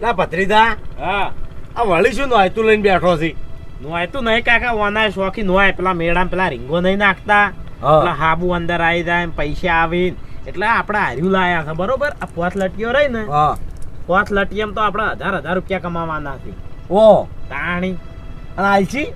લા ભત્રીદા હા. આ વળી શું નોયતું લઈને બેઠો છે? નોયતું નહીં કાકા ઓના શોખી નોય પેલા મેળા પેલા રીંગો નહીં નાખતા. પેલા હાબુ અંદર આવી જાય ને પૈસા આવી એટલે આપણે હાર્યું લાયા છે બરોબર? આ પોત લટકીઓ રહી ને પોત લટીએમ તો આપણે હજાર હજાર રૂપિયા કમાવાના છે. ઓ. તાણી. અને આલસી?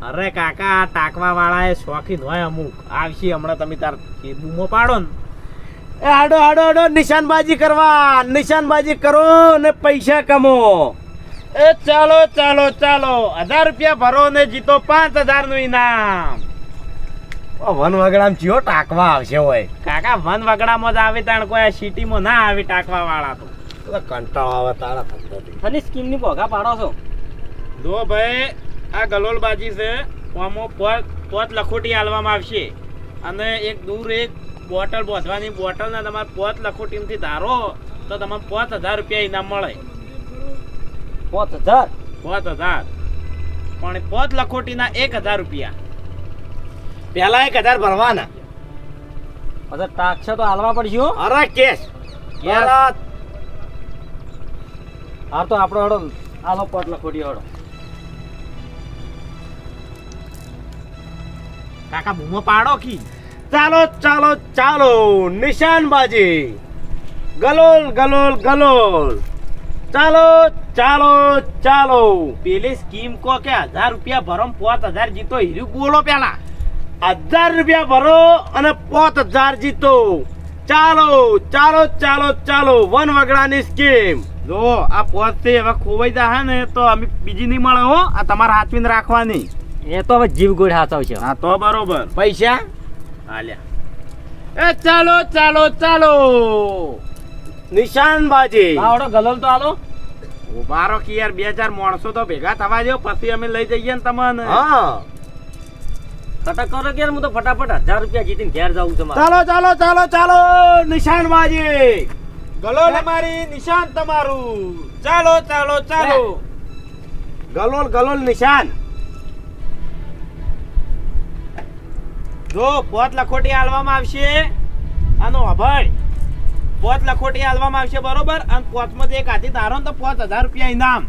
અરે કાકા ટાંકવા વાળા એ શોખી નોય અમુક. આવશે હમણાં તમે તાર કેબુમાં પાડો ને. આડો આડો આડો નિશાનબાજી કરવા નિશાનબાજી કરો ને પૈસા કમો. એ ચાલો ચાલો ચાલો. હજાર રૂપિયા ભરો ને જીતો પાંચ હજારનું ઇનામ. ઓ, વન વગડામ ચિયો ટાકવા આવશે હોય. કાકા વન વગડામાં જ આવે તાણ કોઈ સિટીમાં ના આવે ટાંકવા વાળા તો. તો કંટાળો આવે તારા. અને સ્કીમની ભોગા પાડો છો. જો ભાઈ આ ગલોલબાજી છે આમાં પોત પોત લખોટી આલવામાં આવશે. અને એક દૂર એક બોટલ બોધવાની બોટલ ને તમારે પોત લખોટીમાંથી ધારો તો તમને પાંચ હજાર રૂપિયા ઇનામ મળે. પાંચ હજાર? પાંચ હજાર. પણ પોત લખોટીના એક હજાર રૂપિયા. પહેલા એક હજાર ભરવાના. પછી ટાક છે તો હાલવા પડશે હો. અરે કેશ. હાર તો આપણો હડો. આલો પટ લખોટી હડો. કાકા બૂમો પાડો કી? ચાલો ચાલો ચાલો નિશાનબાજી. ગલોલ ગલોલ ગલોલ. ચાલો ચાલો ચાલો. પેલી સ્કીમ કો કે હજાર રૂપિયા ભરો પોત પાંચ હજાર જીતો હીરું બોલો પેલા. હજાર રૂપિયા ભરો અને પાંચ હજાર જીતો. ચાલો ચાલો ચાલો ચાલો વન વગડાની સ્કીમ. જો આ પોત છે હવે ખોવાઈ જાય ને તો અમે બીજી નહીં મળે હો. આ તમારે હાચવીને રાખવાની. એ તો હવે જીવ ગોળ હાચવશે હા તો બરોબર. પૈસા? હાલ્યા એ ચાલો ચાલો ચાલો. નિશાનબાજી. આવડો હડો તો આલો. ઊભા રહો કે યાર બે હજાર માણસો તો ભેગા થવા દો પછી અમે લઈ જઈએ ને તમને. હા. કરો કે હું તો ફટાફટ હજાર રૂપિયા જીતીને ઘેર જાઉં છું મારે. ચાલો ચાલો ચાલો ચાલો નિશાનબાજી. ગલોલ અમારી નિશાન તમારું. ચાલો ચાલો ચાલો. ગલોલ ગલોલ નિશાન. જો પોત લખોટી આલવામાં આવશે આનો અભળ પોત લખોટી આલવામાં આવશે બરોબર? અને પોતમાં એક હાથી તારો ને તો પોત હજાર રૂપિયા ઇનામ.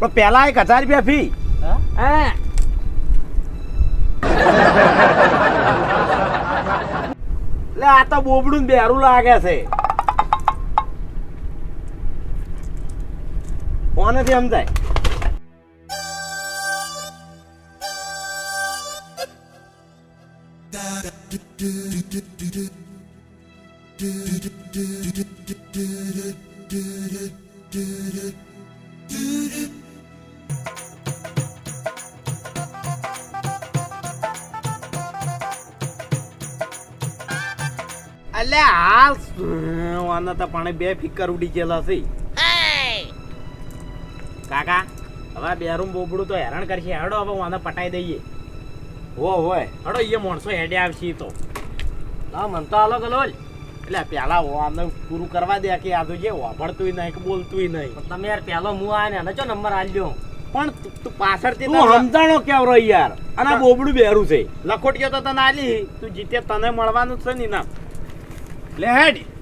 પણ પહેલા એક હજાર રૂપિયા ફી હા? લે આ તો બોબડું બેરું લાગે છે. કોને સમજાય? આના તો પાણી બે ફિકર ઉડી ગયેલા છે. કાકા હવે બેરું બોબડું તો હેરાન કરશે. હેડો હવે આને પટાઈ દઈએ. હો હોય હડો એ માણસો હેડે આવશે તો. ના મન તો અલગ અલગ. એટલે પેલા આને પૂરું કરવા દે કે આ તો જે વાપરતું નહીં કે બોલતું નહીં. તમે યાર પેલો હું આ ને એને ચો નંબર આલ્યો? પણ તું- તું પાછળથી તું સમજાણો કેવરો યાર? અને આ બોબડું બેરું છે. લખોટીઓ તો તને આલી. તું જીતે તને મળવાનું છે ને ના લે હેડ.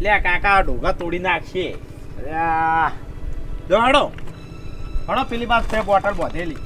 લે કાકા ઢોગા તોડી નાખશે. દોડો. હણો પેલી બાદ છે બોટલ બોધેલી.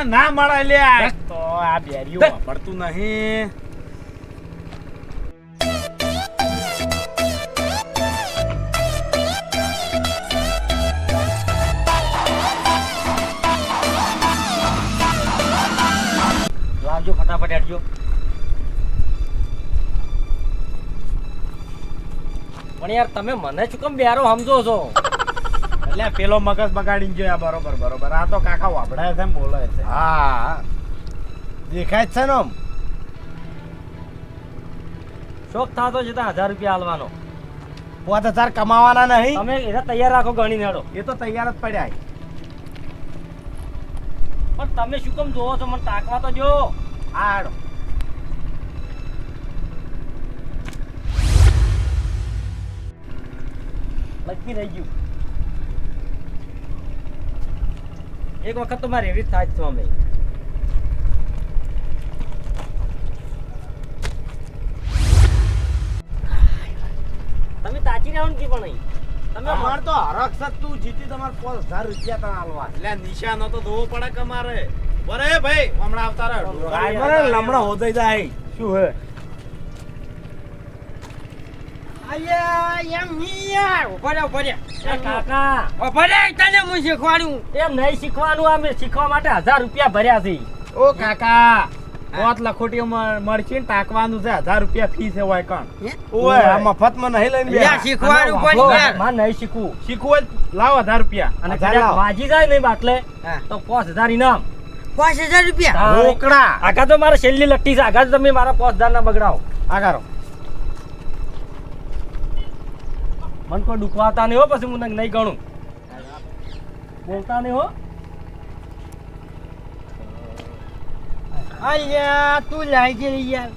હવે ના મળે લે તો આ બેરીઓ વાપરતું નહીં. ફટાફટ ફટાફટ હેડજો. પણ યાર તમે મને શું કેમ બેરો સમજો છો? એટલે પેલો મગજ બગાડીને જોયા બરોબર બરોબર. આ તો કાકા વાપડાય છે એમ બોલે છે. હા. દેખાય છે ને આમ? શોખ થતો છે તો હજાર રૂપિયા હાલવાનો પાંચ હજાર કમાવાના નહીં? તમે એને તૈયાર રાખો ગણી હેડો એ તો તૈયાર જ પડ્યા. પણ તમે શું કેમ જોવો છો? મને તાકવા તો જો આડો હાડો લખી રહી ગયું. એક વખત તો મારે એવી જ થાય જ અમે તમે તાચી રહ્યા ને પણ તમે અમાર તો હરખ તું જીતી તમારે પાંચ હજાર રૂપિયા તને આલવા. એટલે નિશાનો તો ધોવો પડે કમારે બરે ભાઈ હમણાં આવતા રહે. લમણા લમણો હોદઈ જાય. શું હે? ટાંકવાનું છે હજાર રૂપિયા ફી છે હોય કણ ઓય આ મફતમાં નહીં લઈને બેઠા. શીખવાડું આનો પણ વાંધો. યાર. માં નહીં શીખવું શીખવું હોય લાવો હજાર રૂપિયા અને વાજી જાય નહીં બાટલે તો પાંચ હજાર ઇનામ પાંચ હજાર રૂપિયા રોકડા આગા તો મારે છેલ્લી લટ્ટી છે આગા તમે મારા પાંચ હજાર ના બગડાવો આ કરો મને કોઈ દુખવાતા નહીં હો પછી હું તને નહીં ગણું. બોલતા નહીં હો. અલ્યા તું લાઈ ગઈ યાર.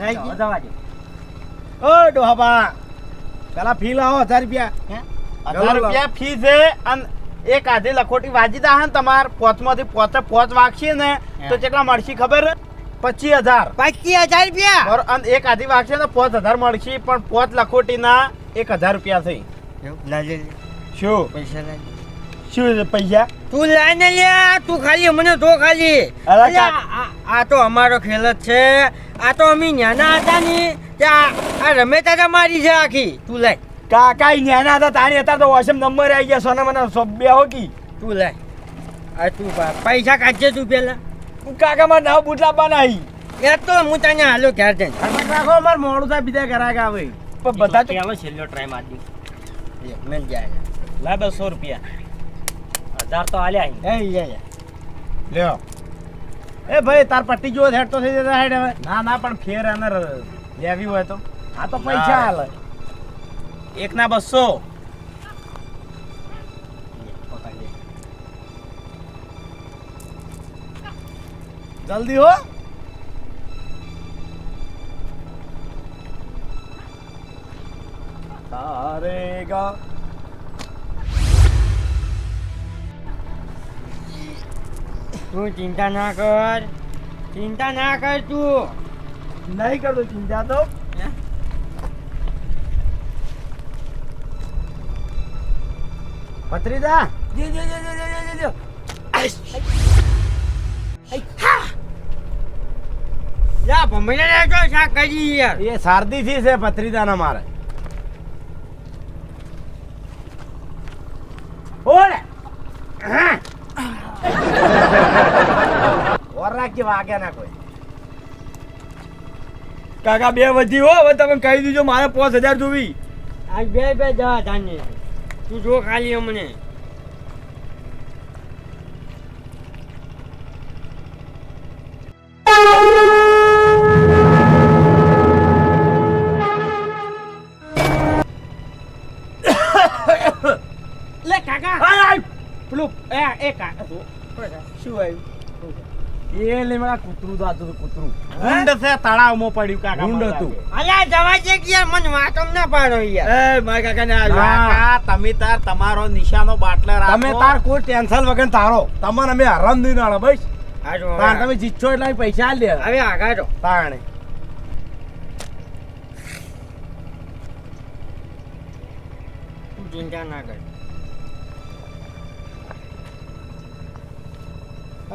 લાઈ ગઈ. જવા દે. ઓ ડોહાબા. પેલા ફી લાવો હજાર રૂપિયા. હજાર રૂપિયા ફી છે અને એક આધી લખોટી વાજી દા હે ને તમાર પોચમાંથી પોચે પોચ વાગશે ને તો કેટલા મળશે ખબર? પચીસ હજાર. પચીસ હજાર રૂપિયા? અને એક આધી વાગશે ને પોચ હજાર મળશે પણ પોચ લખોટીના એક હજાર રૂપિયા થઈ. લાજે શું? પૈસા લાજે શું છે પૈસા? તું લાઈ ને લ્યા તું ખાલી મને તો ખાલી. આ આ તો અમારો ખેલ જ છે. આ તો અમે નાના હતા ને ત્યાં આ રમેતા તારા મારી છે આખી. તું લાય. કાકા ઈ ન્યાના હતા તારી હતા તો વોશમ નંબર આવી ગયા સોના મને સો બે હોકી તું લાય. આ તું પૈસા કાઢજે તું પેલા કાકા માં નવ બુટલા બનાવી. એ તો હું તને હાલો ક્યારે રાખો અમાર મોડું થાય બીજા ઘરાક આવે. પણ બધા તો છેલ્લો ટ્રાય મારી મિલ જાય. લા બસો રૂપિયા. હજાર તો આલ્યા એ. લ્યો. એ ભાઈ તાર પટ્ટી જો હેડ તો થઈ જતા હેડ હવે. ના ના પણ ફેર એને લેવી હોય તો. આ તો પૈસા હાલ. એક ના બસો. જલ્દી હો. તારે ગા તું ચિંતા ના કર. ચિંતા ના કર તું. નહીં કરતો ચિંતા તો. પત્રીદા. જો જો જો જો જો જો જો લા ભમણે લેજો શાક કરી યાર. એ શારદી થી છે પત્રીદાના મારે. રાખી ના કોઈ. કાકા બે વધી હો હવે તમે કહી દીજો મારે પાંચ હજાર જોવી. આજ બે બે જવા ધાન્ય તું જો ખાલી અમને. લે કાકા. પેલું એ એ કાકા. શું આવ્યું એ લે કૂતરું તો કૂતરું. ગુંડ છે તળાવમાં પડ્યું કાકા ગુંડ હતું. અલ્યા જવા દે કે યાર? મને વાતો ના પાડો યાર. એ મારા કાકા ને કાકા તમે તાર તમારો નિશાનો બાટલે રાખો. તમે તાર કોઈ ટેન્શન વગર તારો. તમને અમે હરામ નહીં નાળો બસ. હારું, તમે જીતશો એટલે પૈસા દે હવે આગાડો તાણે. ચિંતા ના કર.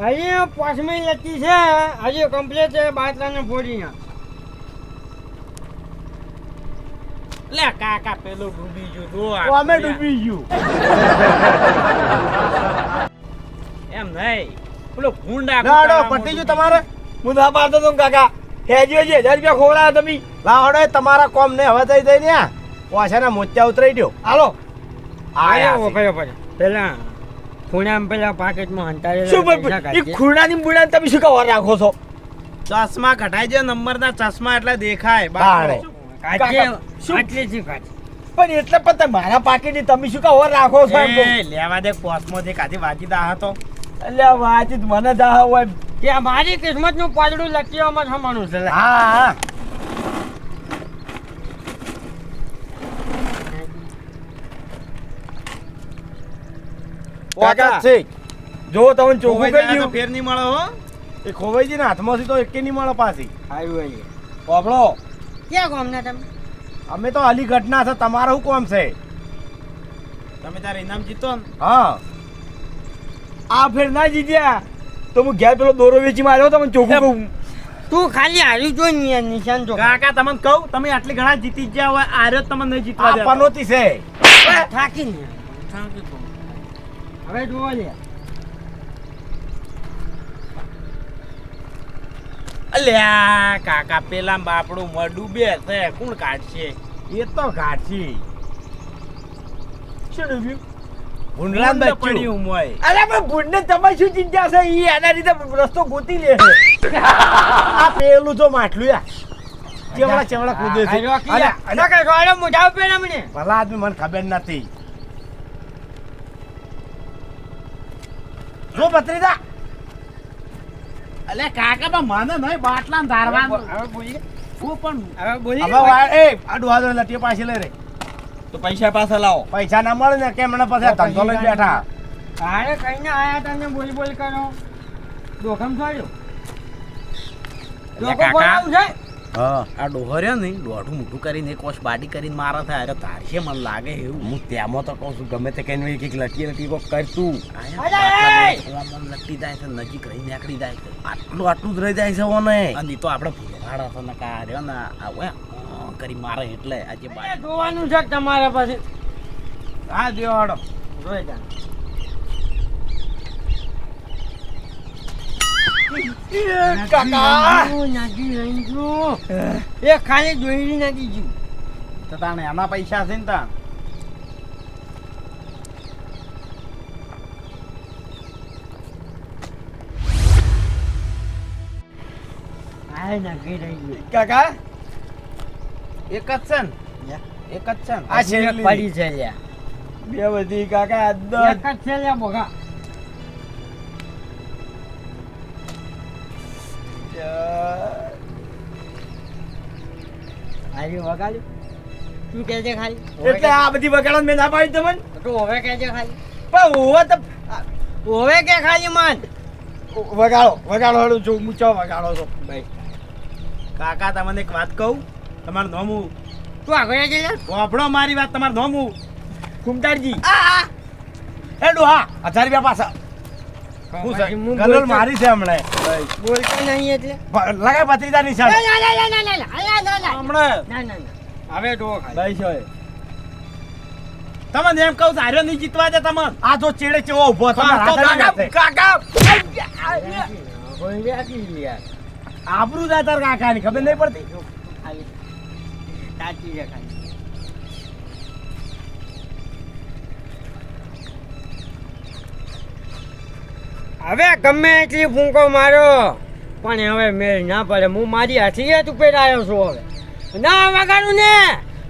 હજી પાંચમી લખી છે. હજી કમ્પ્લીટ છે બાટલાને ફોડી લે કાકા પેલું ડૂબી ગયું. તો અમે ડૂબી ગયું. એમ નહીં. પેલો ગુંડા નાડો પટી ગયું તમારે? હું ના પાડતો તો કાકા. હેજી હજી હજાર રૂપિયા ખોવડાયા તમે. લાવડો તમારા કોમ ને હવે થઈ થઈ ને ઓછાના મોચા ઉતરાઈ દ્યો. હાલો. આયા આયો છે. પડ્યો પડ્યો પેલા ખૂણામાં પેલા પાકેટમાં હંતારે શું એ ખૂણાની બુડા તમે શું કવર રાખો છો? ચશ્મા ઘટાઈ જાય નંબરના ચશ્મા એટલે દેખાય. બાળે આટલી જ કાચી પણ એટલે પણ મારા પાકેટની તમે શું કવર રાખો છો એમ લેવા દે કોસ્મોથી કાચી વાંચી દા હતો. એટલે વાંચી મને દા હોય કે મારી કિસ્મતનું પાદડું લખી અમાર સમાનું છે. હા હા. કાકા. છે જો તમે ચોખ્ખું કહી જાય ફેર નહીં મળે હો. એ ખોવાઈ ને હાથમાંથી તો એકે નહીં મળે પાછી. આવ્યું. પોપડો ક્યાં ગામના તમે? અમે તો અલીગઢના છે તમારે શું કોમ છે? તમે તારે ઇનામ જીતો હા. આ ફેર ના જીત્યા. તો હું ઘેર પેલો દોરો વેચી માર્યો તમને ચોખ્ખું કહું. તું ખાલી હારી જો ને નિશાન જો. કાકા તમને કહું તમે આટલી ઘણા જીતી ગયા હોય આર્યો તમને નહીં જીતવા આ દેતો. પનોતી છે. થાકી ને હવે જોવા લે અલ્યા કાકા પેલા બાપડું મડું બે છે કોણ કાઢશે એ તો કાઢશે શું ડૂબ્યું ભૂંડલા ઊંડ મોય અરે પણ ભૂંડને તમારી શું ચિંતા છે ઈ એના રીતે રસ્તો ગોતી લે આ પેલું તો માટલું યા ચેવડા ચેવડા કૂદે છે અરે, કઈ રોડે મોઢા ભલા આદમી મને ખબર નથી જો ભત્રીજા. અલે કાકા મને નહીં બાટલા ધારવા હવે બોલી હું પણ હવે બોલી હવે એ આ ડોહા દો લટીઓ પાછી લઈ રે. તો પૈસા પાછા લાવો. પૈસા ના મળે ને કેમ મને પાસે ધંધો લઈ બેઠા. અરે કઈ ના આયા તમે બોલી બોલી કરો. દોખમ અલ્યા લોકો બોલાવું છે? આ ડોહો રહ્યો ને દોઢું મોટું કરીને એક વર્ષ બાડી કરીને મારે થાય. અરે તારશે મને લાગે એવું. હું ત્યાંમાં તો કહું છું ગમે તે કઈ કંઈક લટકી લટી કોક કરતું આમ લટકી જાય છે નજીક રહી નીકળી જાય છે. આટલું આટલું જ રહી જાય છે ઓને. અને તો આપણે ભૂલવાડા તો ને કા રહ્યો ને આ ઓય, કરી મારે એટલે આજે જોવાનું છે તમારા પાસે હા દેવાડો જોઈ જા. કાકા. નાખી રહી છું એ ખાલી દોરી નાખી છું તો તાણે એના પૈસા છે ને તા કાકા એક જ છે ને? એક જ છે આ છેલ્લી. પડી છે બે બધી કાકા એક જ છે લ્યા હારી વગાડ્યું? તું કહેજે ખાલી? એટલે આ બધી વગાડો મેં ના પાડી તમને? તું હવે કહેજે ખાલી? પણ હોવે તો હોવે કે ખાલી મન? વગાડો વગાડો હળું જો ઊંચો વગાડો છો? ભાઈ કાકા તમને એક વાત કહું? તમારું નામ હું? તું આગળ જઈ જા વાપડો મારી વાત તમારું નામ હું? આ એ ડોહા હજાર રૂપિયા પાછા. છે હું ગલોલ મારી છે નહીં જીતવા દે તમને. આ ચેડે ચેવો ઊભો કાકા કાકા ની ખબર નહીં પડતી? સાચી છે હવે ગમે એટલી ફૂંકો મારો. પણ હવે મેળ ના પડે. હું મારી હાથી ઉપર આવ્યો છું હવે. ના વગાડું ને.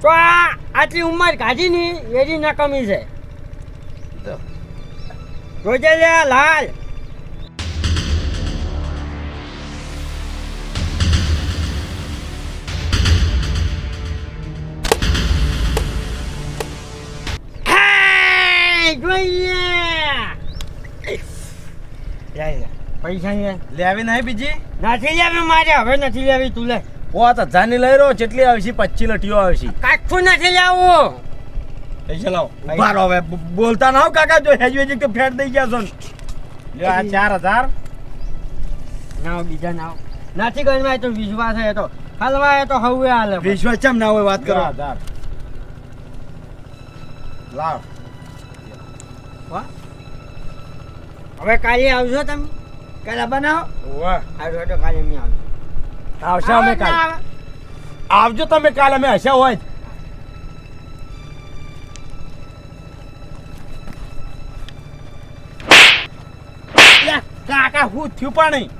તો આ આટલી ઉંમર કાઢી ની એની નકમી છે જોજે લાલ. જોઈએ. જાય. પૈસા લેવી નહીં બીજી? નથી લેવી મારે હવે નથી લેવી તું લે. પોત હજાર લઈ રહ્યો કેટલી આવશે પચી લટીઓ આવશે. કાઠું નથી લેવું. પૈસા લાવો. ઊભા રહો હવે. બોલતા ના કાકા જો હેજ ફેટ દઈ ગયા છો ને. આ ચાર હજાર. ના બીજા ના નથી તો વિશ્વાસ હે તો હલવાય તો હવે હાલે. વિશ્વાસ ચમ ના હોય વાત કરો. હજાર. લાવ. હવે કાલે આવજો તમે. કાલે બનાવો. આવજો તો કાલે અમે આવજો. આવશે અમે કાલે. આવજો તમે કાલે અમે હશે હોય જ. કાકા હું થયું પણ નહીં.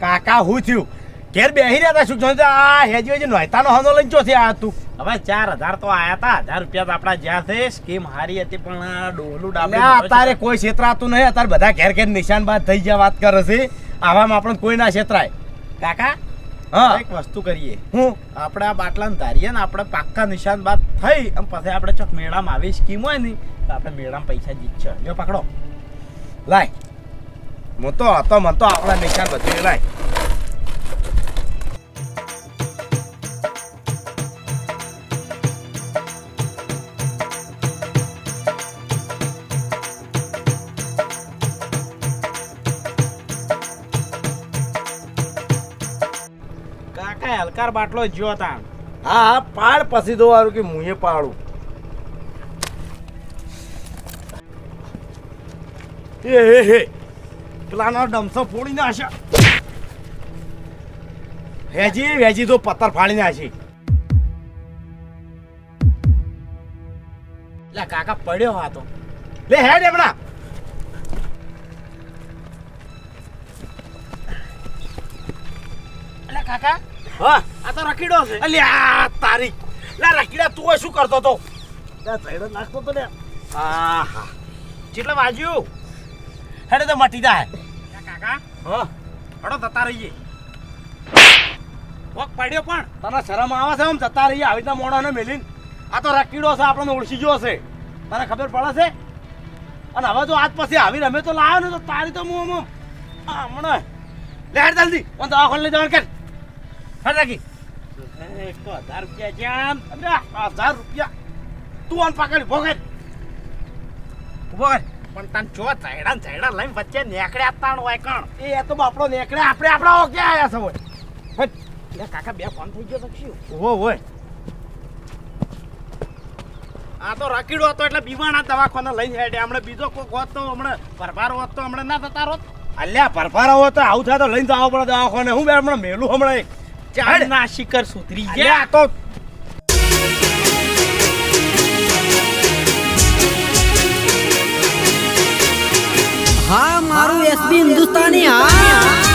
કાકા હું થયું. ઘેર બેહી રહ્યા હતા શું? આ હેજી હેજી નોયતાનો હનો લઈને ચોથી આ તું. હવે ચાર હજાર તો આયા હતા હજાર રૂપિયા આપણા જ્યાં છે. સ્કીમ હારી હતી પણ ડોલું ડાબે અત્યારે કોઈ છેતરાતું નહીં. અત્યારે બધા ઘેર ઘેર નિશાન બાદ થઈ ગયા વાત કરે છે. આવામાં આપણે કોઈ ના છેતરાય. કાકા હા. એક વસ્તુ કરીએ. હું? આપણે આ બાટલાને ધારીએ ને આપણે પાક્કા નિશાન બાદ થઈ અને પછી આપણે ચોક મેળામાં આવી સ્કીમ હોય ને તો આપણે મેળામાં પૈસા જીતશે લ્યો પકડો. લાય. હું તો હતો મને તો આપણા નિશાન બધું લાય. બાટલો જ્યો તા. હા હા પાડ પછી દો વાળું કે મુએ પાડું. એ હે હે પેલાનો ડમસો ફોડી નાખ્યા. વેજી વેજી તો પથ્થર ફાડી નાખી. એટલે કાકા પડ્યો હા તો લે હેડ એમણા કાકા. હા. આ તો રખીડો છે. અલ્યા તારી લા રકીડા તું શું કરતો તો ચૈડો નાખતો તો લે. આહા. હા કેટલા વાજ્યું હેડે તો મટી જાય. કાકા હા? હડો જતા રહીએ. કોક પડ્યો પણ. તને શરમ આવે છે આમ જતા રહીએ આવી રીતના મોણાને મેલીને? આ તો રકીડો છે આપણને ઓળખી ગયો છે. તને ખબર પડે છે? અને હવે તો આજ પછી આવી રમે તો લાવ્યો ને તો તારી તો હું હમણાં. લે હેડ જલ્દી. દવાખાને લઈ જવાનું કર. હેડ રાખી. એક હજાર રૂપિયા જ્યાં અરે હજાર રૂપિયા. તું આને પકડ ભોગડ ઊભો પણ તને જો ચૈડા ઝાયડા લઈને વચ્ચે નેકડ્યા તાણ હોય કણ. એ તો બાપડો નીકળે આપણે આપણા ઓકે આયા છે હોય કાકા બે ફોન થઈ ગયો તો શું? ઊભો હોય. આ તો રકીડો હતો એટલે બીવાના દવાખાને લઈને હેડે. હમણાં બીજો કોક હોત તો હમણાં પરભાર હોત તો હમણાં ના થતા રોત અલ્યા પરફારા હોત તો આવું થાય તો લઈને જવા પડે દવાખાને. હું બે હમણાં મેલું હમણાં એક. ચાલ. ના શિખર સુધરી ગયા. તો હા મારું એસબી હિન્દુસ્તાની હા.